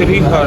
Sri Har.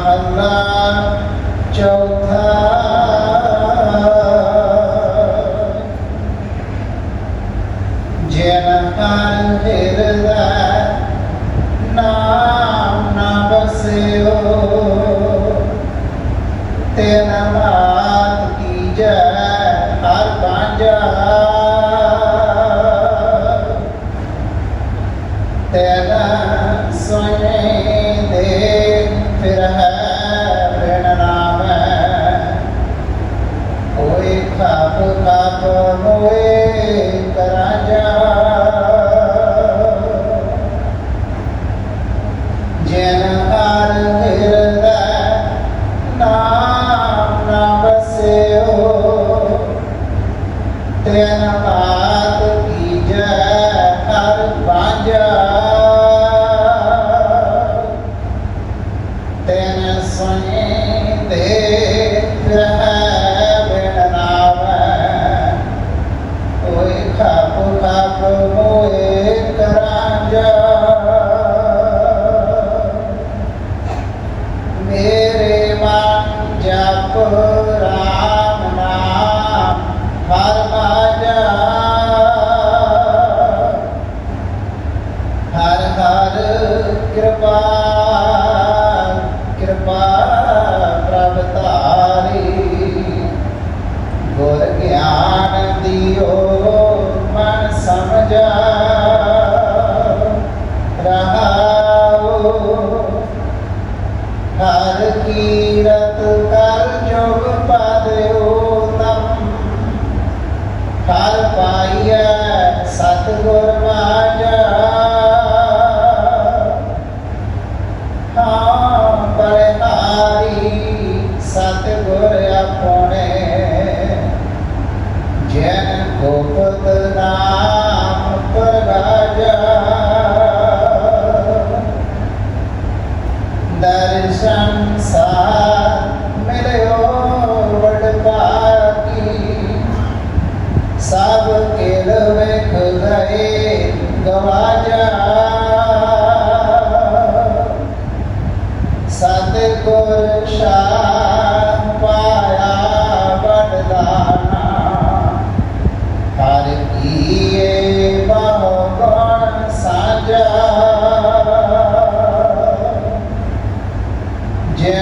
ਮਹੱਲਾ ਚੌਥਾ। ਜਨ ਤਨ ਹਿਰਦਾ ਨਾਮ ਨਾ ਬਸਿਓ ਤੇਰਾ ਬਾਤ ਕੀ ਜੈ Sakamo e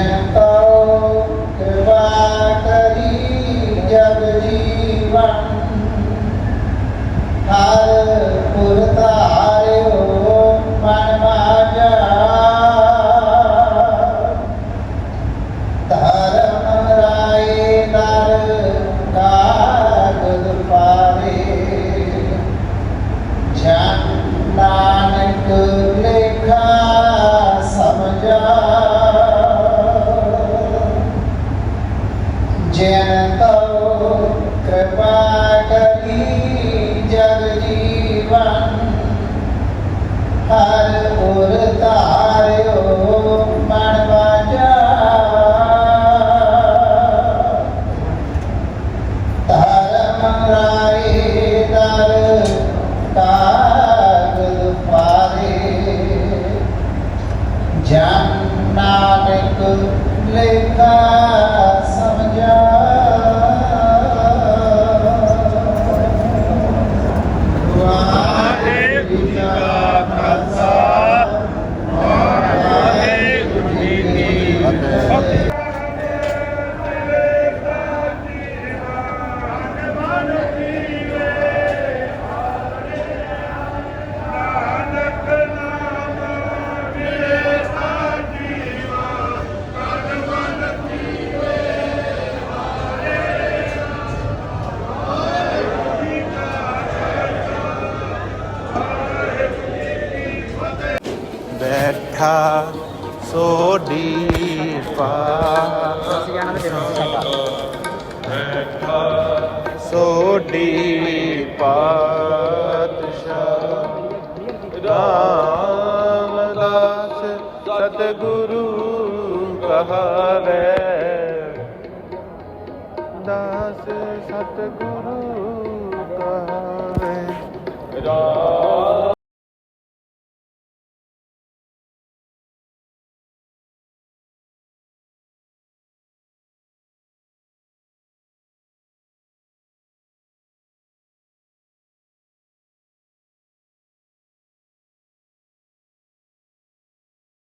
Oh. লেখা ਪਾਤਸ਼ਾਹ ਰਾਮਦਾਸ ਸਤਿਗੁਰੂ ਕਹਾਵੇ। ਦਾਸ ਸਤਿਗੁਰੂ ਕਹਾਵੇ। ਰਾਮ